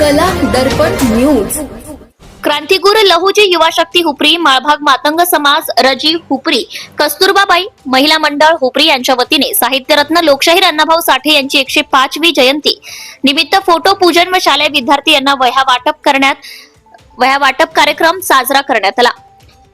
कला दर्पण न्यूज. क्रांतिगुर लहुजी युवा शक्ती हुपरी माळभाग मातंग समाज रजी हुपरी कस्तुरबाबाई महिला मंडळ हुपरी यांच्या वतीने साहित्यरत्न लोकशाहीर अण्णाभाऊ साठे यांची एकशे पाचवी जयंती. निमित्त फोटो पूजन व शालेय विद्यार्थी यांना वह्या वाटप करण्यात वह्या वाटप कार्यक्रम साजरा करण्यात आला.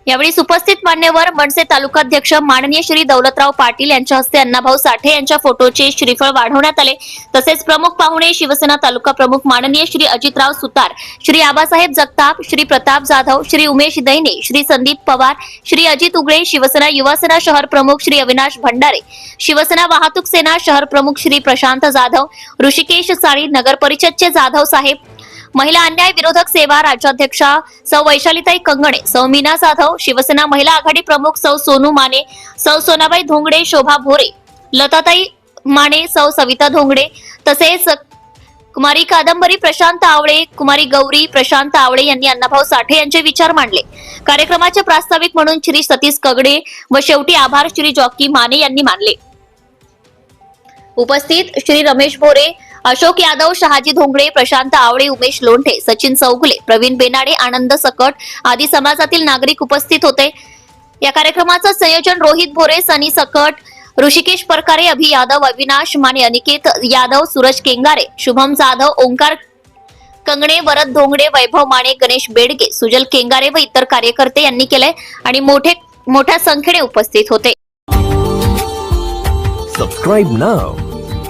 यावेळी उपस्थित मान्यवर मनसे तालुकाध्यक्ष माननीय श्री दौलतराव पाटील यांच्या हस्ते अण्णाभाऊ साठे यांच्या फोटोचे श्रीफळ वाढवण्यात आले. तसेच प्रमुख पाहुणे शिवसेना तालुका प्रमुख माननीय श्री अजितराव सुतार श्री आबासाहेब जगताप श्री प्रताप जाधव श्री उमेश दैने श्री संदीप पवार श्री अजित उगळे शिवसेना युवासेना शहर प्रमुख श्री अविनाश भंडारे शिवसेना वाहतूक सेना शहर प्रमुख श्री प्रशांत जाधव ऋषिकेश साळी नगर परिषदचे जाधव साहेब महिला अन्याय विरोधक सेवा राज्याध्यक्षा सौ वैशालीताई कंगणे सौ मीना जाधव शिवसेना महिला आघाडी प्रमुख सौ सोनू माने सौ सोनाबाई धोंगडे शोभा भोरे लताताई माने सौ सविता धोंगडे तसेच कुमारी कादंबरी प्रशांत आवळे कुमारी गौरी प्रशांत आवळे यांनी अण्णाभाऊ साठे यांचे विचार मांडले. कार्यक्रमाचे प्रास्ताविक म्हणून श्री सतीश कगडे व शेवटी आभार श्री जॉकी माने यांनी मानले. उपस्थित श्री रमेश भोरे अशोक यादव शहाजी धोंगडे प्रशांत आवळे उमेश लोंढे सचिन चौगुले प्रवीण बेनाडे आनंद सकट आदी समाजातील नागरिक उपस्थित होते. या कार्यक्रमाचं संयोजन रोहित भोरे सनी सकट ऋषिकेश परकारे अभि यादव अविनाश माने अनिकेत यादव सूरज केंगारे शुभम जाधव ओंकार कंगणे वरद धोंगडे वैभव माने गणेश बेडगे सुजल केंगारे व इतर कार्यकर्ते यांनी केले आणि मोठे मोठ्या संख्येने उपस्थित होते. Subscribe now